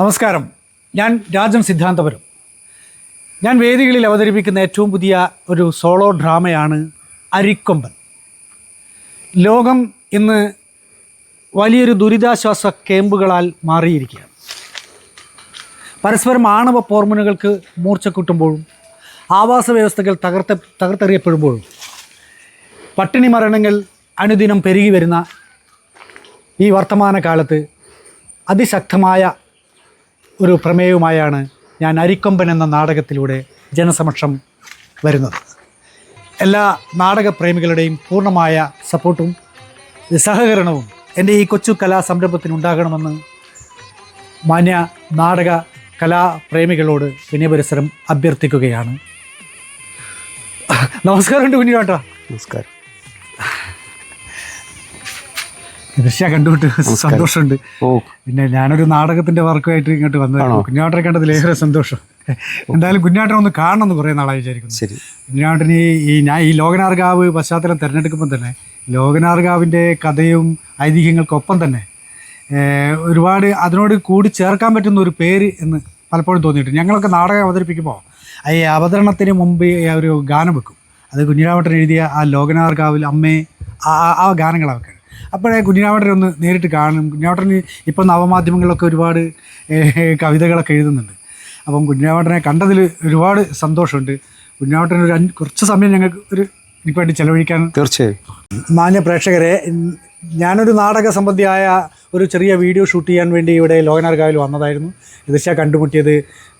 നമസ്കാരം. ഞാൻ രാജൻ സിദ്ധാന്തപുരം. ഞാൻ വേദികളിൽ അവതരിപ്പിക്കുന്ന ഏറ്റവും പുതിയ ഒരു സോളോ ഡ്രാമയാണ് അരിക്കൊമ്പൻ. ലോകം ഇന്ന് വലിയൊരു ദുരിതാശ്വാസ ക്യാമ്പുകളാൽ മാറിയിരിക്കുകയാണ്. പരസ്പരം ആണവ പോർമുനകൾക്ക് മൂർച്ച കൂട്ടുമ്പോഴും ആവാസ വ്യവസ്ഥകൾ തകർത്ത തകർത്തെറിയപ്പെടുമ്പോഴും പട്ടിണി മരണങ്ങൾ അനുദിനം പെരുകി വരുന്ന ഈ വർത്തമാനകാലത്ത് അതിശക്തമായ ഒരു പ്രമേയവുമായാണ് ഞാൻ അരിക്കൊമ്പൻ എന്ന നാടകത്തിലൂടെ ജനസമക്ഷം വരുന്നത്. എല്ലാ നാടകപ്രേമികളുടെയും പൂർണമായ സപ്പോർട്ടും സഹകരണവും എന്റെ ഈ കൊച്ചു കലാ സംരംഭത്തിനുണ്ടാകണമെന്ന് മാന്യ നാടക കലാപ്രേമികളോട് വിനയപരിസരം അഭ്യർത്ഥിക്കുകയാണ്. നമസ്കാരമുണ്ട് കുഞ്ഞുകാട്ടാ നമസ്കാരം. ദൃശ്യ കണ്ടുകൊണ്ട് സന്തോഷമുണ്ട്. പിന്നെ ഞാനൊരു നാടകത്തിന്റെ വർക്കുമായിട്ട് ഇങ്ങോട്ട് വന്നതാണ് കുഞ്ഞാട്ടനെ കണ്ടതിൽ ഏറെ സന്തോഷം. എന്തായാലും കുഞ്ഞാട്ടനെ ഒന്ന് കാണണം എന്ന് കുറേ നാളായി വിചാരിക്കുന്നു. ശരി. കുഞ്ഞാട്ടന് ഈ- ഞാൻ ഈ ലോകനാർഗാവ് പശ്ചാത്തലം തിരഞ്ഞെടുക്കുമ്പോൾ തന്നെ ലോകനാർഗാവിന്റെ കഥയും ഐതിഹ്യങ്ങൾക്കൊപ്പം തന്നെ ഒരുപാട് അതിനോട് കൂടി ചേർക്കാൻ പറ്റുന്ന ഒരു പേര് എന്ന് പലപ്പോഴും തോന്നിയിട്ടുണ്ട്. ഞങ്ങളൊക്കെ നാടകം അവതരിപ്പിക്കുമ്പോൾ ഈ അവതരണത്തിന് മുമ്പ് ഒരു ഗാനം വെക്കും. അത് കുഞ്ഞിരാവട്ടൻ എഴുതിയ ആ ലോകനാർഗാവിൽ അമ്മേ ആ ആ- ആ ഗാനങ്ങളൊക്കെ അപ്പോഴേ കുഞ്ഞിനാവട്ടനെ ഒന്ന് നേരിട്ട് കാണും. കുഞ്ഞിനാവട്ടന് ഇപ്പോൾ നവമാധ്യമങ്ങളിലൊക്കെ ഒരുപാട് കവിതകളൊക്കെ എഴുതുന്നുണ്ട്. അപ്പം കുഞ്ഞിനാവട്ടനെ കണ്ടതിൽ ഒരുപാട് സന്തോഷമുണ്ട്. കുഞ്ഞിരാവട്ടന് ഒരു കുറച്ച് സമയം ഞങ്ങൾക്ക് ഒരു എനിക്ക് വേണ്ടി ചെലവഴിക്കാൻ തീർച്ചയായും. മാന്യ പ്രേക്ഷകരെ ഞാനൊരു നാടക സംബന്ധിയായ ഒരു ചെറിയ വീഡിയോ ഷൂട്ട് ചെയ്യാൻ വേണ്ടി ഇവിടെ ലോകനാർഗാവിൽ വന്നതായിരുന്നു. ഇതിശ കണ്ടുമുട്ടിയത്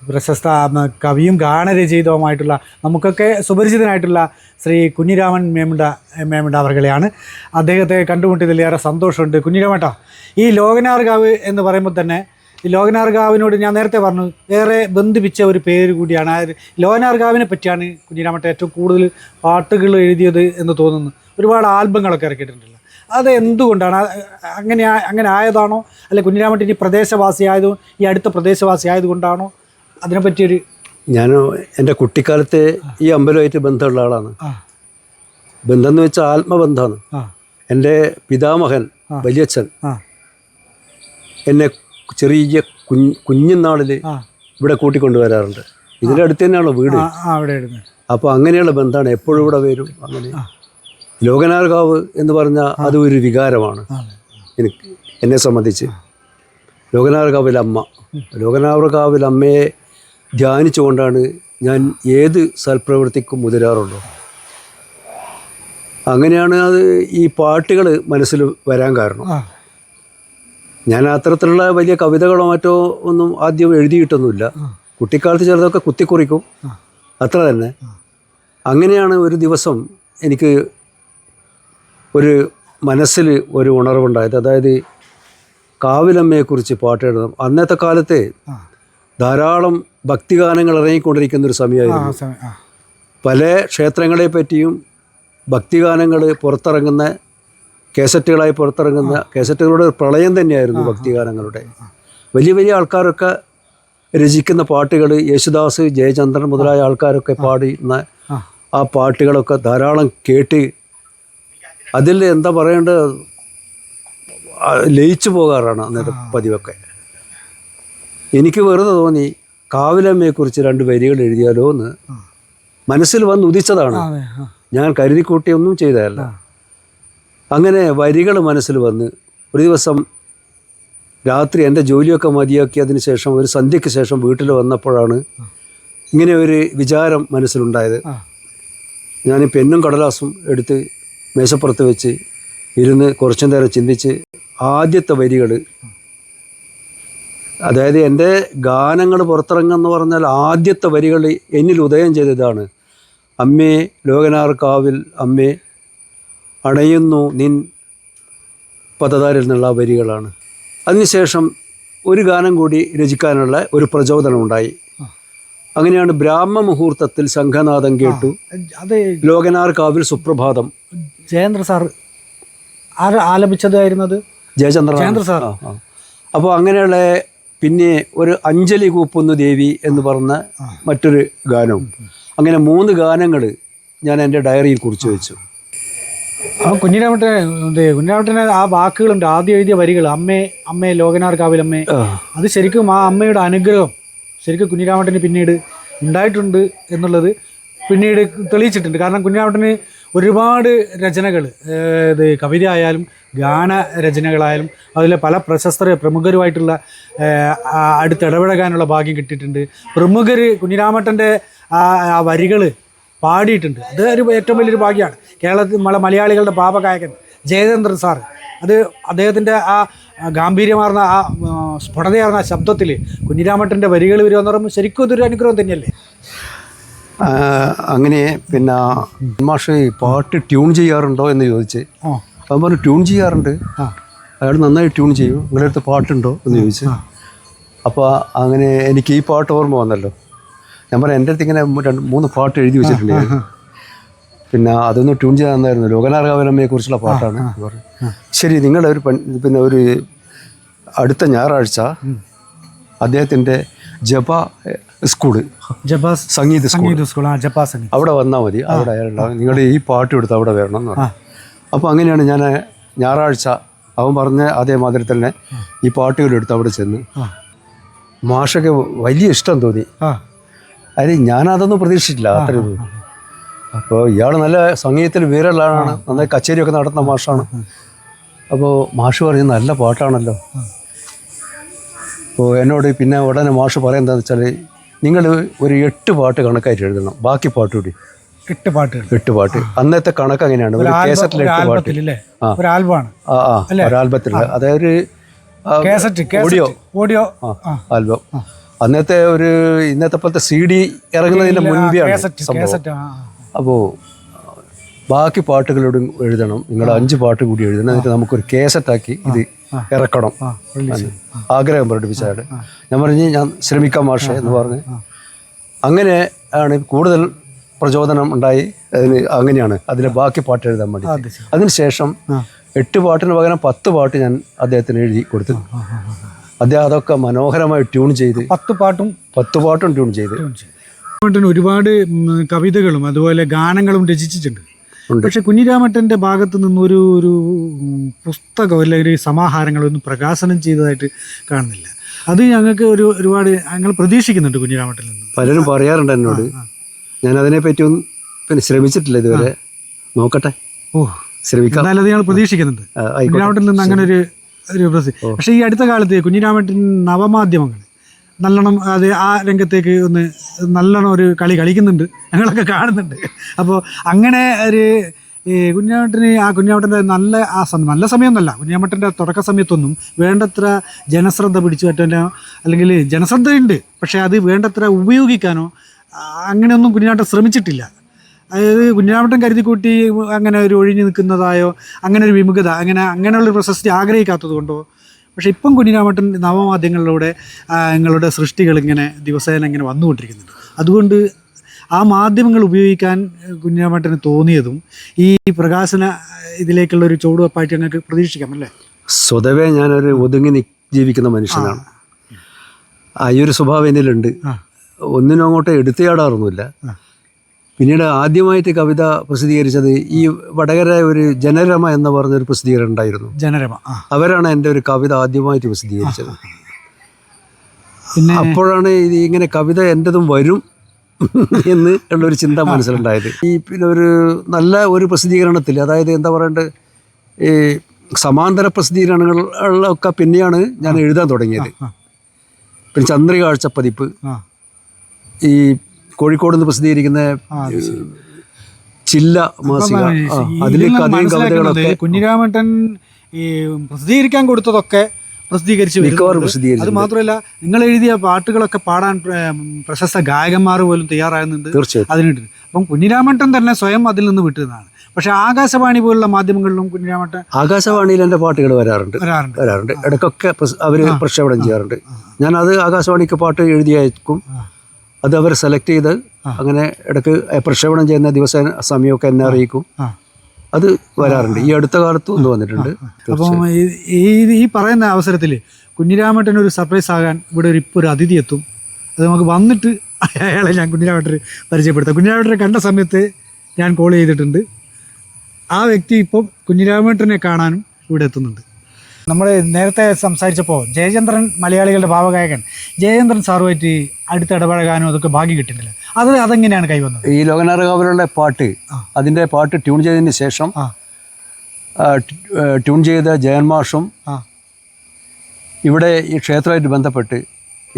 പ്രശസ്ത കവിയും ഗാനരചയിതവുമായിട്ടുള്ള നമുക്കൊക്കെ സുപരിചിതനായിട്ടുള്ള ശ്രീ കുഞ്ഞിരാമൻ മേമുണ്ട മേമുണ്ട അവർകളെയാണ് അദ്ദേഹത്തെ കണ്ടുമുട്ടിയതിൽ ഏറെ സന്തോഷമുണ്ട്. കുഞ്ഞിരാമേട്ടാ ഈ ലോകനാർഗാവ് എന്ന് പറയുമ്പോൾ തന്നെ ഈ ലോകനാർഗാവിനോട് ഞാൻ നേരത്തെ പറഞ്ഞു ഏറെ ബന്ധിപ്പിച്ച ഒരു പേര് കൂടിയാണ്. ആ ലോകനാർഗാവിനെ പറ്റിയാണ് കുഞ്ഞിരാമേട്ട ഏറ്റവും കൂടുതൽ പാട്ടുകൾ എഴുതിയത് എന്ന് തോന്നുന്നു. ഒരുപാട് ആൽബങ്ങളൊക്കെ ഇറക്കിയിട്ടുണ്ടല്ലോ അത് എന്തുകൊണ്ടാണ് അങ്ങനെ അങ്ങനെ ആയതാണോ? അല്ലെ കുഞ്ഞിരാമട്ടി ഇനി പ്രദേശവാസി ആയതും ഈ അടുത്ത പ്രദേശവാസി ആയതുകൊണ്ടാണോ? അതിനെപ്പറ്റിയൊരു ഞാൻ എന്റെ കുട്ടിക്കാലത്ത് ഈ അമ്പലമായിട്ട് ബന്ധമുള്ള ആളാണ്. ബന്ധം എന്ന് വെച്ചാൽ ആത്മബന്ധമാണ്. എന്റെ പിതാമഹൻ വലിയച്ഛൻ എന്നെ ചെറിയ കുഞ്ഞ് കുഞ്ഞുനാളിൽ ഇവിടെ കൂട്ടിക്കൊണ്ടുവരാറുണ്ട്. ഇതിന്റെ അടുത്ത് തന്നെയാണോ വീട്? അപ്പോൾ അങ്ങനെയുള്ള ബന്ധമാണ് എപ്പോഴും ഇവിടെ വരും. അങ്ങനെ. ലോകനാർകാവ് എന്ന് പറഞ്ഞാൽ അത് ഒരു വികാരമാണ്. എനിക്ക് എന്നെ സംബന്ധിച്ച്. ലോകനാർഗാവിലമ്മ അമ്മ. അമ്മയെ ധ്യാനിച്ചുകൊണ്ടാണ് ഞാൻ ഏത് സൽപ്രവൃത്തിക്കും മുതിരാറുള്ളൂ. അങ്ങനെയാണ് അത് ഈ പാട്ടുകൾ മനസ്സിൽ വരാൻ കാരണം. ഞാൻ അത്തരത്തിലുള്ള വലിയ കവിതകളോ മറ്റോ ഒന്നും ആദ്യം എഴുതിയിട്ടൊന്നുമില്ല. കുട്ടിക്കാലത്ത് ചിലതൊക്കെ കുത്തിക്കുറിക്കും. അത്ര തന്നെ. അങ്ങനെയാണ് ഒരു ദിവസം എനിക്ക് ഒരു മനസ്സിൽ ഒരു ഉണർവുണ്ടായത്. അതായത് കാവിലമ്മയെക്കുറിച്ച് പാട്ട് എഴുതണം അന്നത്തെ കാലത്തെ ധാരാളം ഭക്തിഗാനങ്ങൾ ഇറങ്ങിക്കൊണ്ടിരിക്കുന്ന ഒരു സമയമായിരുന്നു. സമയം പല ക്ഷേത്രങ്ങളെ പറ്റിയും ഭക്തിഗാനങ്ങൾ പുറത്തിറങ്ങുന്ന കേസറ്റുകളായി പുറത്തിറങ്ങുന്ന കേസറ്റുകളുടെ ഒരു പ്രളയം തന്നെയായിരുന്നു ഭക്തിഗാനങ്ങളുടെ. വലിയ വലിയ ആൾക്കാരൊക്കെ രചിക്കുന്ന പാട്ടുകൾ യേശുദാസ് ജയചന്ദ്രൻ മുതലായ ആൾക്കാരൊക്കെ പാടുന്ന ആ പാട്ടുകളൊക്കെ ധാരാളം കേട്ട് അതിൽ എന്താ പറയേണ്ടത്? ലയിച്ചു പോകാറാണ് അന്നത്തെ പതിവൊക്കെ. എനിക്ക് വെറുതെ തോന്നി കാവിലമ്മയെക്കുറിച്ച് രണ്ട് വരികൾ എഴുതിയാലോ എന്ന്. മനസ്സിൽ വന്ന് ഉദിച്ചതാണ്. ഞാൻ കരുതിക്കൂട്ടിയൊന്നും ചെയ്തതല്ല. അങ്ങനെ വരികൾ മനസ്സിൽ വന്ന് ഒരു ദിവസം രാത്രി എന്റെ ജോലിയൊക്കെ മതിയാക്കിയതിന് ശേഷം ഒരു സന്ധ്യയ്ക്ക് ശേഷം വീട്ടിൽ വന്നപ്പോഴാണ് ഇങ്ങനെ ഒരു വിചാരം മനസ്സിലുണ്ടായത്. ഞാൻ പെന്നും കടലാസും എടുത്ത് മേശപ്പുറത്ത് വെച്ച് ഇരുന്ന് കുറച്ചു നേരം ചിന്തിച്ച് ആദ്യത്തെ വരികൾ അതായത് എന്റെ ഗാനങ്ങൾ പുറത്തിറങ്ങുമെന്ന് പറഞ്ഞാൽ ആദ്യത്തെ വരികൾ എന്നിൽ ഉദയം ചെയ്തതാണ്. അമ്മേ ലോകനാർക്കാവിൽ അമ്മേ അണയുന്നു നിൻ പദതാരിൽ നിന്നുള്ള വരികളാണ്. അതിനുശേഷം ഒരു ഗാനം കൂടി രചിക്കാനുള്ള ഒരു പ്രചോദനം ഉണ്ടായി അങ്ങനെയാണ് ബ്രാഹ്മ മുഹൂർത്തത്തിൽ സംഘനാഥം കേട്ടു. അത് ലോകനാർക്കാവിൽ സുപ്രഭാതം. ജയേന്ദ്ര സാർ ആര് ആലപിച്ചതായിരുന്നത്? ജയചന്ദ്ര ജയേന്ദ്ര സാർ. അപ്പോൾ അങ്ങനെയുള്ള പിന്നെ ഒരു അഞ്ജലി കൂപ്പുന്നു ദേവി എന്ന് പറഞ്ഞ മറ്റൊരു ഗാനവും. അങ്ങനെ മൂന്ന് ഗാനങ്ങൾ ഞാൻ എന്റെ ഡയറിയിൽ കുറിച്ച് വെച്ചു. ആ കുഞ്ഞിരാമട്ടനെ കുഞ്ഞിരാമട്ടനെ ആ വാക്കുകളുണ്ട്. ആദ്യം എഴുതിയ വരികൾ അമ്മേ അമ്മേ ലോകനാർ കാവിലമ്മേ. അമ്മേ അത് ശരിക്കും ആ അമ്മയുടെ അനുഗ്രഹം. ശരിക്കും കുഞ്ഞിരാമട്ടന് പിന്നീട് ഉണ്ടായിട്ടുണ്ട് എന്നുള്ളത് പിന്നീട് തെളിയിച്ചിട്ടുണ്ട്. കാരണം കുഞ്ഞിരാമട്ടന് ഒരുപാട് രചനകൾ ഇത് കവിത ആയാലും ഗാന രചനകളായാലും അതിലെ പല പ്രശസ്ത പ്രമുഖരുമായിട്ടുള്ള അടുത്തിടപഴകാനുള്ള ഭാഗ്യം കിട്ടിയിട്ടുണ്ട്. പ്രമുഖർ കുഞ്ഞിരാമട്ടന്റെ ആ വരികൾ പാടിയിട്ടുണ്ട്. അത് ഒരു ഏറ്റവും വലിയൊരു ഭാഗ്യമാണ്. കേരളത്തിൽ മലയാളികളുടെ പാപഗായകൻ ജയചന്ദ്രൻ സാർ അത് അദ്ദേഹത്തിന്റെ ആ ഗാംഭീര്യമാർന്ന ആ സ്ഫുടതയാർന്ന ആ, ശബ്ദത്തിൽ കുഞ്ഞിരാമട്ടന്റെ വരികൾ വരിക എന്ന് പറയുമ്പോൾ ശരിക്കും അതൊരു അനുഗ്രഹം തന്നെയല്ലേ? അങ്ങനെ പിന്നെ മാഷ് ഈ പാട്ട് ട്യൂൺ ചെയ്യാറുണ്ടോ എന്ന് ചോദിച്ച്. അവൻ പറഞ്ഞു ട്യൂൺ ചെയ്യാറുണ്ട്. അയാൾ നന്നായി ട്യൂൺ ചെയ്യും. നിങ്ങളുടെ അടുത്ത് പാട്ടുണ്ടോ? എന്ന് ചോദിച്ചു. അപ്പോൾ അങ്ങനെ എനിക്ക് ഈ പാട്ട് ഓർമ്മ വന്നല്ലോ. ഞാൻ പറഞ്ഞു എന്റെ അടുത്ത് ഇങ്ങനെ രണ്ട് മൂന്ന് പാട്ട് എഴുതി വെച്ചിട്ടുണ്ട് പിന്നെ അതൊന്ന് ട്യൂൺ ചെയ്യാൻ തന്നായിരുന്നു. ലോകനാർഗാവലമ്മയെ കുറിച്ചുള്ള പാട്ടാണ്. ശരി നിങ്ങളുടെ ഒരു പിന്നെ ഒരു അടുത്ത ഞായറാഴ്ച അദ്ദേഹത്തിന്റെ ജപ സ്കൂൾ ജപ സംഗീത സംഗീത സ്കൂൾ സംഗീതം അവിടെ വന്നാൽ മതി അവിടെ നിങ്ങൾ ഈ പാട്ട് എടുത്ത് അവിടെ വരണം എന്ന് പറഞ്ഞു. അപ്പോൾ അങ്ങനെയാണ് ഞാൻ ഞായറാഴ്ച അവൻ പറഞ്ഞ അതേമാതിരി തന്നെ ഈ പാട്ടുകൾ എടുത്ത് അവിടെ ചെന്ന് മാഷൊക്കെ വലിയ ഇഷ്ടം തോന്നി. അതെ ഞാനതൊന്നും പ്രതീക്ഷിച്ചില്ല അത്രയും അപ്പോൾ ഇയാൾ നല്ല സംഗീതത്തിൽ ആളാണ് നന്നായി കച്ചേരിയൊക്കെ നടത്തുന്ന മാഷാണ്. അപ്പോൾ മാഷ് പറഞ്ഞു നല്ല പാട്ടാണല്ലോ. അപ്പോൾ എന്നോട് പിന്നെ ഉടനെ മാഷ് പറയുന്നതെന്ന് വെച്ചാൽ നിങ്ങൾ ഒരു എട്ട് പാട്ട് കണക്കായിട്ട് എഴുതണം. ബാക്കി പാട്ട് കൂടി. എട്ട് പാട്ടുകൾ. എട്ട് പാട്ട്. അന്നത്തെ കണക്ക് അങ്ങനെയാണ്. ഒരു കേസറ്റിൽ എട്ട് പാട്ട്. ഒരു ആൽബമാണ്. ആ ആ. ഒരു ആൽബത്തിൽ. അതായത് ഒരു ഓഡിയോ. ഓഡിയോ. ആൽബം. അന്നത്തെ ഒരു ഇന്നത്തെ പോലത്തെ സി ഡി ഇറങ്ങുന്നതിന്റെ മുൻപേ അപ്പോ സംഭവം. അപ്പോൾ ബാക്കി പാട്ടുകളോടും എഴുതണം. നിങ്ങളുടെ അഞ്ച് പാട്ട് കൂടി എഴുതണം. എന്നിട്ട് നമുക്കൊരു കേസറ്റാക്കി ഇത് ഇറക്കണം. ആഗ്രഹം പ്രകടിപ്പിച്ചാണ് ഞാൻ പറഞ്ഞ് ഞാൻ ശ്രമിക്കാം മാഷ എന്ന് പറഞ്ഞ്. അങ്ങനെ ആണ് കൂടുതൽ പ്രചോദനം ഉണ്ടായി. അതിന് അങ്ങനെയാണ്. അതിലെ ബാക്കി പാട്ട് എഴുതാൻ വേണ്ടി. അതിനുശേഷം എട്ട് പാട്ടിന് പകരം പത്ത് പാട്ട് ഞാൻ അദ്ദേഹത്തിന് എഴുതി കൊടുത്തു. അദ്ദേഹം അതൊക്കെ മനോഹരമായി ട്യൂൺ ചെയ്ത്. പത്ത് പാട്ടും പത്ത് പാട്ടും ട്യൂൺ ചെയ്ത്. ഒരുപാട് കവിതകളും അതുപോലെ ഗാനങ്ങളും രചിച്ചിട്ടുണ്ട്. പക്ഷെ കുഞ്ഞിരാമട്ടന്റെ ഭാഗത്ത് നിന്നൊരു ഒരു പുസ്തകം അല്ലെങ്കിൽ ഒരു സമാഹാരങ്ങളൊന്നും പ്രകാശനം ചെയ്തതായിട്ട് കാണുന്നില്ല. അത് ഞങ്ങൾക്ക് ഒരു ഒരുപാട് ഞങ്ങൾ പ്രതീക്ഷിക്കുന്നുണ്ട് കുഞ്ഞിരാമട്ടിൽ നിന്ന്. പലരും പറയാറുണ്ട് എന്നോട്. ഞാൻ അതിനെപ്പറ്റി ഒന്നും പിന്നെ ശ്രമിച്ചിട്ടില്ല ഇതുവരെ. നോക്കട്ടെ. ഓ ശ്രമിക്കാം. അത് ഞങ്ങൾ പ്രതീക്ഷിക്കുന്നുണ്ട്. കുഞ്ഞിരാമട്ടിൽ നിന്ന് അങ്ങനെ ഒരു ഒരു പക്ഷേ ഈ അടുത്ത കാലത്ത് കുഞ്ഞിരാമട്ടൻ നവമാധ്യമങ്ങൾ നല്ലോണം അത് ആ രംഗത്തേക്ക് ഒന്ന് നല്ലോണം ഒരു കളി കളിക്കുന്നുണ്ട്. ഞങ്ങളൊക്കെ കാണുന്നുണ്ട്. അപ്പോൾ അങ്ങനെ ഒരു ഈ കുഞ്ഞാമട്ടന് ആ കുഞ്ഞാമട്ടന്റെ നല്ല ആ സമയം നല്ല സമയമൊന്നുമല്ല. കുഞ്ഞാമട്ടന്റെ തുടക്ക സമയത്തൊന്നും വേണ്ടത്ര ജനശ്രദ്ധ പിടിച്ചു പറ്റാനോ അല്ലെങ്കിൽ ജനശ്രദ്ധയുണ്ട്. പക്ഷേ അത് വേണ്ടത്ര ഉപയോഗിക്കാനോ അങ്ങനെയൊന്നും കുഞ്ഞാട്ടൻ ശ്രമിച്ചിട്ടില്ല. അതായത് കുഞ്ഞാമട്ടൻ കരുതി കൂട്ടി അങ്ങനെ ഒരു ഒഴിഞ്ഞു നിൽക്കുന്നതായോ അങ്ങനെ ഒരു വിമുഖത അങ്ങനെ അങ്ങനെയുള്ളൊരു പ്രശസ്തി ആഗ്രഹിക്കാത്തത് കൊണ്ടോ പക്ഷേ ഇപ്പം കുഞ്ഞിരാമട്ടൻ നവമാധ്യമങ്ങളിലൂടെ നിങ്ങളുടെ സൃഷ്ടികൾ ഇങ്ങനെ ദിവസേന ഇങ്ങനെ വന്നുകൊണ്ടിരിക്കുന്നുണ്ട്. അതുകൊണ്ട് ആ മാധ്യമങ്ങൾ ഉപയോഗിക്കാൻ കുഞ്ഞിരാമട്ടന് തോന്നിയതും ഈ പ്രകാശന ഇതിലേക്കുള്ള ഒരു ചുവടുവെപ്പായിട്ട് ഞങ്ങൾക്ക് പ്രതീക്ഷിക്കാം അല്ലേ? സ്വതവേ ഞാനൊരു ഒതുങ്ങി ജീവിക്കുന്ന മനുഷ്യനാണ്. ആ. ഈ ഒരു സ്വഭാവം എന്നിലുണ്ട്. ഒന്നിനും അങ്ങോട്ട് എടുത്തുചാടാറൊന്നുമില്ല. ആ. പിന്നീട് ആദ്യമായിട്ട് കവിത പ്രസിദ്ധീകരിച്ചത് ഈ വടകര ഒരു ജനരമ എന്ന് പറഞ്ഞൊരു പ്രസിദ്ധീകരണം ഉണ്ടായിരുന്നു ജനരമ അവരാണ് എന്റെ ഒരു കവിത ആദ്യമായിട്ട് പ്രസിദ്ധീകരിച്ചത്. പിന്നെ അപ്പോഴാണ് ഇത് ഇങ്ങനെ കവിത എന്റെതും വരും എന്ന് ഉള്ളൊരു ചിന്ത മനസ്സിലുണ്ടായത്. ഈ പിന്നെ ഒരു നല്ല ഒരു പ്രസിദ്ധീകരണത്തിൽ അതായത് എന്താ പറയണ്ടത് ഈ സമാന്തര പ്രസിദ്ധീകരണങ്ങളൊക്കെ പിന്നെയാണ് ഞാൻ എഴുതാൻ തുടങ്ങിയത്. പിന്നെ ചന്ദ്രികാഴ്ച പതിപ്പ് ഈ കോഴിക്കോട് നിന്ന് പ്രസിദ്ധീകരിക്കുന്ന. ചില്ല മാസിക. അതിലെ കഥയും കവിതകളൊക്കെ കുഞ്ഞിരാമട്ടൻ ഈ പ്രസിദ്ധീകരിക്കാൻ കൊടുത്തതൊക്കെ പ്രസിദ്ധീകരിച്ച് അത് മാത്രമല്ല നിങ്ങൾ എഴുതിയ പാട്ടുകളൊക്കെ പാടാൻ പ്രശസ്ത ഗായകന്മാർ പോലും തയ്യാറാകുന്നുണ്ട്. തീർച്ചയായും അതിനുണ്ട് അപ്പം കുഞ്ഞിരാമട്ടൻ തന്നെ സ്വയം അതിൽ നിന്ന് വിട്ടതാണ്. പക്ഷെ ആകാശവാണി പോലുള്ള മാധ്യമങ്ങളിലും കുഞ്ഞിരാമട്ടൻ ആകാശവാണിയിൽ എന്റെ പാട്ടുകൾ വരാറുണ്ട്. വരാറുണ്ട്. വരാറുണ്ട്. ഇടയ്ക്കൊക്കെ അവർ പ്രക്ഷേപണം ചെയ്യാറുണ്ട്. ഞാൻ അത് ആകാശവാണിക്ക് പാട്ട് എഴുതി അയക്കും ആ. അത് അവർ സെലക്ട് ചെയ്ത് അങ്ങനെ ഇടയ്ക്ക് പ്രക്ഷേപണം ചെയ്യുന്ന ദിവസം സമയമൊക്കെ എന്നെ അറിയിക്കും. അത് വരാറുണ്ട്. ഈ അടുത്ത കാലത്തും ഒന്ന് വന്നിട്ടുണ്ട്. അപ്പം ഈ- ഈ പറയുന്ന അവസരത്തിൽ കുഞ്ഞിരാമേട്ടൻ ഒരു സർപ്രൈസ് ആകാൻ ഇവിടെ ഒരു ഇപ്പോൾ ഒരു അതിഥി എത്തും. അത് നമുക്ക് വന്നിട്ട് അയാളെ ഞാൻ കുഞ്ഞിരാമേട്ടർ പരിചയപ്പെടുത്താം. കുഞ്ഞിരാമേട്ടരെ കണ്ട സമയത്ത് ഞാൻ കോൾ ചെയ്തിട്ടുണ്ട്. ആ വ്യക്തി ഇപ്പം കുഞ്ഞിരാമേട്ടനെ കാണാനും ഇവിടെ എത്തുന്നുണ്ട്. നമ്മൾ നേരത്തെ സംസാരിച്ചപ്പോൾ ജയചന്ദ്രൻ മലയാളികളുടെ ഭാവഗായകൻ. ജയചന്ദ്രൻ സാറുമായിട്ട് അടുത്ത് ഇടപഴകാനും അതൊക്കെ ഭാഗ്യം കിട്ടുന്നില്ല അത് അതെങ്ങനെയാണ് കൈവന്നത്? ഈ ലോകനാരകാവിലുള്ള പാട്ട്. അതിന്റെ പാട്ട് ട്യൂൺ ചെയ്തതിന് ശേഷം ട്യൂൺ ചെയ്ത ജയന്മാഷും മാഷും ഇവിടെ ഈ ക്ഷേത്രമായിട്ട് ബന്ധപ്പെട്ട്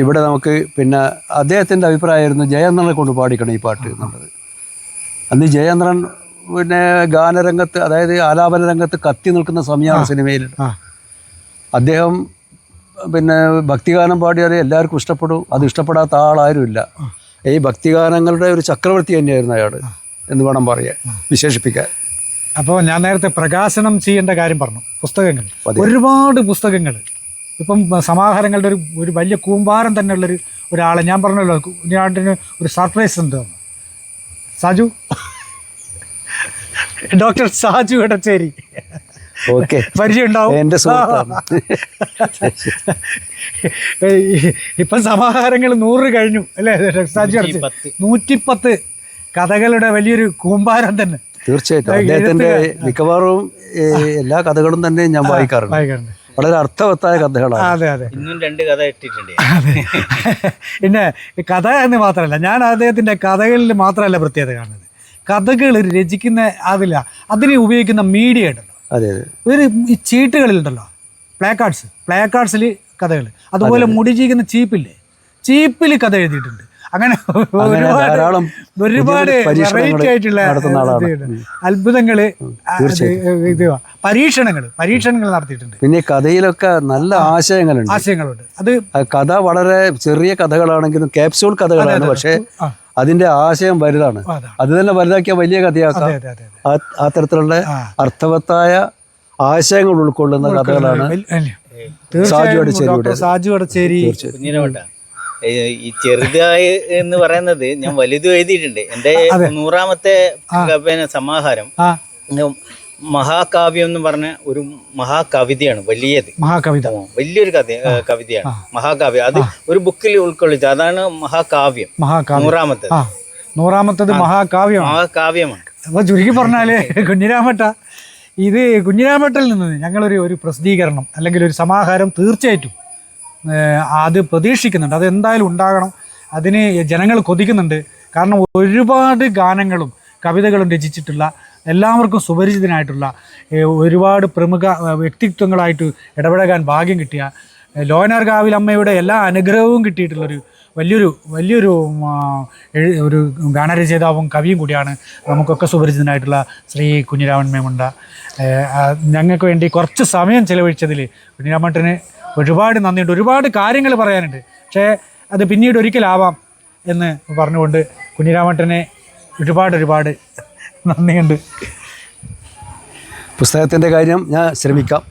ഇവിടെ നമുക്ക് പിന്നെ അദ്ദേഹത്തിന്റെ അഭിപ്രായമായിരുന്നു ജയചന്ദ്രനെ കൊണ്ട് പാടിക്കണം ഈ പാട്ട് എന്നുള്ളത്. അന്ന് ജയചന്ദ്രൻ പിന്നെ ഗാനരംഗത്ത് അതായത് ആലാപന രംഗത്ത് കത്തി നിൽക്കുന്ന സമയമാണ് സിനിമയിൽ. അദ്ദേഹം പിന്നെ ഭക്തിഗാനം പാടിയാൽ എല്ലാവർക്കും ഇഷ്ടപ്പെടും. അത് ഇഷ്ടപ്പെടാത്ത ആളാരുമില്ല. ഈ ഭക്തിഗാനങ്ങളുടെ ഒരു ചക്രവർത്തി തന്നെയായിരുന്നു അയാൾ എന്ന് വേണം പറയാൻ വിശേഷിപ്പിക്കാൻ. അപ്പോൾ ഞാൻ നേരത്തെ പ്രകാശനം ചെയ്യേണ്ട കാര്യം പറഞ്ഞു. പുസ്തകങ്ങൾ. ഒരുപാട് പുസ്തകങ്ങൾ. ഇപ്പം സമാഹാരങ്ങളുടെ ഒരു ഒരു വലിയ കൂമ്പാരം തന്നെയുള്ളൊരു ഒരാളെ ഞാൻ പറഞ്ഞല്ലോ കുഞ്ഞാട്ടിന് ഒരു സർപ്രൈസ് ഉണ്ട്. സാജു? ഡോക്ടർ സാജു എടച്ചേരി. ഓക്കെ. പരിചയം ഉണ്ടാവും എന്റെ സുഹൃത്താണ്. ഇപ്പം സമാഹാരങ്ങൾ നൂറ് കഴിഞ്ഞു. അല്ലേ? സാജു നൂറ്റിപ്പത്ത്. കഥകളുടെ വലിയൊരു കൂമ്പാരം തന്നെ. തീർച്ചയായിട്ടും. അദ്ദേഹത്തിന്റെ മിക്കവാറും എല്ലാ കഥകളും തന്നെ ഞാൻ വായിക്കാറുണ്ട്. വായിക്കാറുണ്ട്. വളരെ അർത്ഥവത്തായ കഥകളാണ്. അതെ അതെ. ഇന്നും രണ്ട് കഥ ഇട്ടിട്ടുണ്ട്. പിന്നെ കഥ എന്ന് മാത്രമല്ല ഞാൻ അദ്ദേഹത്തിന്റെ കഥകളിൽ മാത്രമല്ല പ്രത്യേകത കാണുന്നത്. കഥകൾ രചിക്കുന്ന അതില്ല അതിന് ഉപയോഗിക്കുന്ന മീഡിയ ഉണ്ടല്ലോ. അതെ അതെ. ഈ ചീട്ടുകളിലുണ്ടല്ലോ. പ്ലേ കാർഡ്സ് പ്ലേ കാർഡ്സിൽ കഥകൾ അതുപോലെ മുടി ചീക്കുന്ന ചീപ്പില്ലേ? ചീപ്പിൽ കഥ എഴുതിയിട്ടുണ്ട്. അങ്ങനെ ഒരുപാട് ഒരുപാട് വെറൈറ്റി ആയിട്ടുള്ള. അത്ഭുതങ്ങൾ പരീക്ഷണങ്ങൾ പരീക്ഷണങ്ങൾ നടത്തിയിട്ടുണ്ട്. പിന്നെ കഥയിലൊക്കെ നല്ല ആശയങ്ങളുണ്ട്. ആശയങ്ങളുണ്ട്. അത് കഥ വളരെ ചെറിയ കഥകളാണെങ്കിലും ക്യാപ്സ്യൂൾ കഥകളാണ്. പക്ഷേ അതിന്റെ ആശയം വലുതാണ്. അത് തന്നെ വലുതാക്കിയ വലിയ കഥയാക്കാം. അത്തരത്തിലുള്ള ആ തരത്തിലുള്ള അർത്ഥവത്തായ ആശയങ്ങൾ ഉൾക്കൊള്ളുന്ന കഥകളാണ്? സാജു. സാജു അടച്ചേരി? ഈ ചെറുതായി എന്ന് പറയുന്നത് ഞാൻ വലുതും എഴുതിയിട്ടുണ്ട്. എന്റെ നൂറാമത്തെ സമാഹാരം. മഹാകാവ്യം എന്ന് പറഞ്ഞ ഒരു മഹാകവിതയാണ് വലിയത്. മഹാകവിത. വലിയൊരു കഥ കവിതയാണ്. മഹാകാവ്യം. അത് ഒരു ബുക്കിൽ ഉൾക്കൊള്ളിച്ചു അതാണ് മഹാകാവ്യം. മഹാകാവ്യം. നൂറാമത്തത്. നൂറാമത്തത് മഹാകാവ്യമാണ്. മഹാകാവ്യമാണ്. അപ്പോൾ ചുരുക്കി പറഞ്ഞാൽ കുഞ്ഞിരാമട്ട ഇത് കുഞ്ഞിരാമട്ടിൽ നിന്ന് ഞങ്ങളൊരു ഒരു പ്രസിദ്ധീകരണം അല്ലെങ്കിൽ ഒരു സമാഹാരം തീർച്ചയായിട്ടും അത് പ്രതീക്ഷിക്കുന്നുണ്ട്. അത് എന്തായാലും ഉണ്ടാകണം. അതിന് ജനങ്ങൾ കൊതിക്കുന്നുണ്ട്. കാരണം ഒരുപാട് ഗാനങ്ങളും കവിതകളും രചിച്ചിട്ടുള്ള എല്ലാവർക്കും സുപരിചിതനായിട്ടുള്ള ഒരുപാട് പ്രമുഖ വ്യക്തിത്വങ്ങളായിട്ട് ഇടപഴകാൻ ഭാഗ്യം കിട്ടിയ ലോനാർ ഗാവിൽ അമ്മയുടെ എല്ലാ അനുഗ്രഹവും കിട്ടിയിട്ടുള്ളൊരു വലിയൊരു വലിയൊരു ഒരു ഗാനരചയിതാവും കവിയും കൂടിയാണ് നമുക്കൊക്കെ സുപരിചിതനായിട്ടുള്ള ശ്രീ കുഞ്ഞിരാമൻ മേമുണ്ട. ഞങ്ങൾക്ക് വേണ്ടി കുറച്ച് സമയം ചിലവഴിച്ചതിൽ കുഞ്ഞിരാമട്ടന് ഒരുപാട് നന്ദിയുണ്ട്. ഒരുപാട് കാര്യങ്ങൾ പറയാനുണ്ട്. പക്ഷേ അത് പിന്നീട് ഒരിക്കലാവാം എന്ന് പറഞ്ഞുകൊണ്ട് കുഞ്ഞിരാമട്ടനെ ഒരുപാട് ഒരുപാട് നന്ദിയുണ്ട് പുസ്തകത്തിന്റെ കാര്യം ഞാൻ ശ്രമിക്കാം.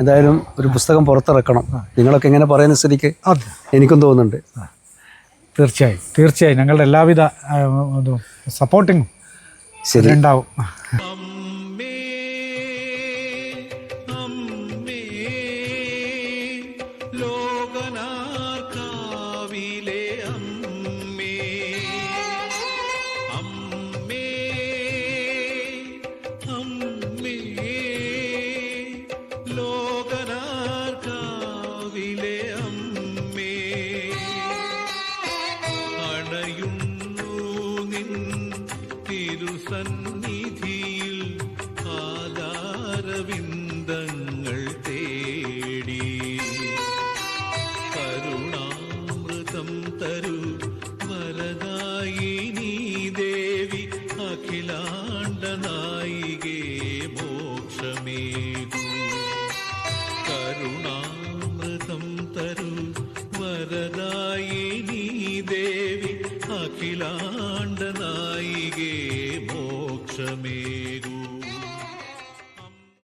എന്തായാലും ഒരു പുസ്തകം പുറത്തിറക്കണം. നിങ്ങളൊക്കെ ഇങ്ങനെ പറയുന്ന സ്ഥിതിക്ക് എനിക്കും തോന്നുന്നുണ്ട്. തീർച്ചയായും തീർച്ചയായും. ഞങ്ങളുടെ എല്ലാവിധ സപ്പോർട്ടിങ്ങും ശരി. ഉണ്ടാവും.